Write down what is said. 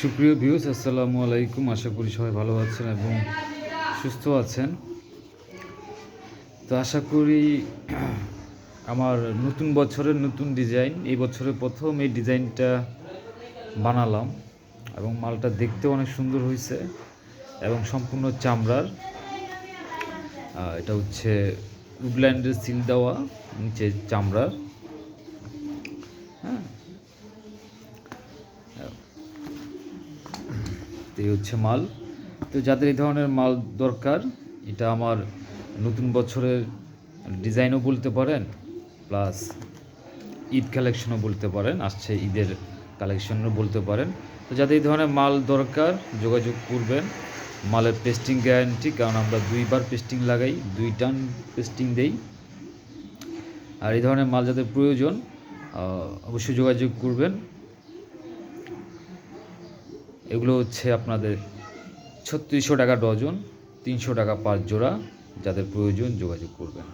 সুপ্রিয় ভিউস আসসালামু আলাইকুম। আশা করি সবাই ভালো আছেন এবং সুস্থ আছেন। তো আশা করি আমার নতুন বছরের নতুন ডিজাইন এই বছরের প্রথম এই ডিজাইনটা বানালাম এবং মালটা দেখতে অনেক সুন্দর হয়েছে এবং সম্পূর্ণ চামড়ার। এটা হচ্ছে উডল্যান্ডের সিল দেওয়া, নিচে চামড়ার হ্যাঁ তো এই হচ্ছে মাল। তো যাদের এই ধরনের মাল দরকার, এটা আমার নতুন বছরের ডিজাইনও বলতে পারেন, প্লাস ঈদ কালেকশনও বলতে পারেন, আসছে ঈদের কালেকশনও বলতে পারেন। তো যাদের এই ধরনের মাল দরকার, যোগাযোগ করবেন। মালের পেস্টিং গ্যারান্টি, কারণ আমরা দুইবার পেস্টিং লাগাই দুই টান পেস্টিং দেই। আর এই ধরনের মাল যাদের প্রয়োজন অবশ্যই যোগাযোগ করবেন। এগুলো হচ্ছে আপনাদের ছত্রিশশো টাকা ডজন তিনশো টাকা পাঁচ জোড়া যাদের প্রয়োজন যোগাযোগ করবেন।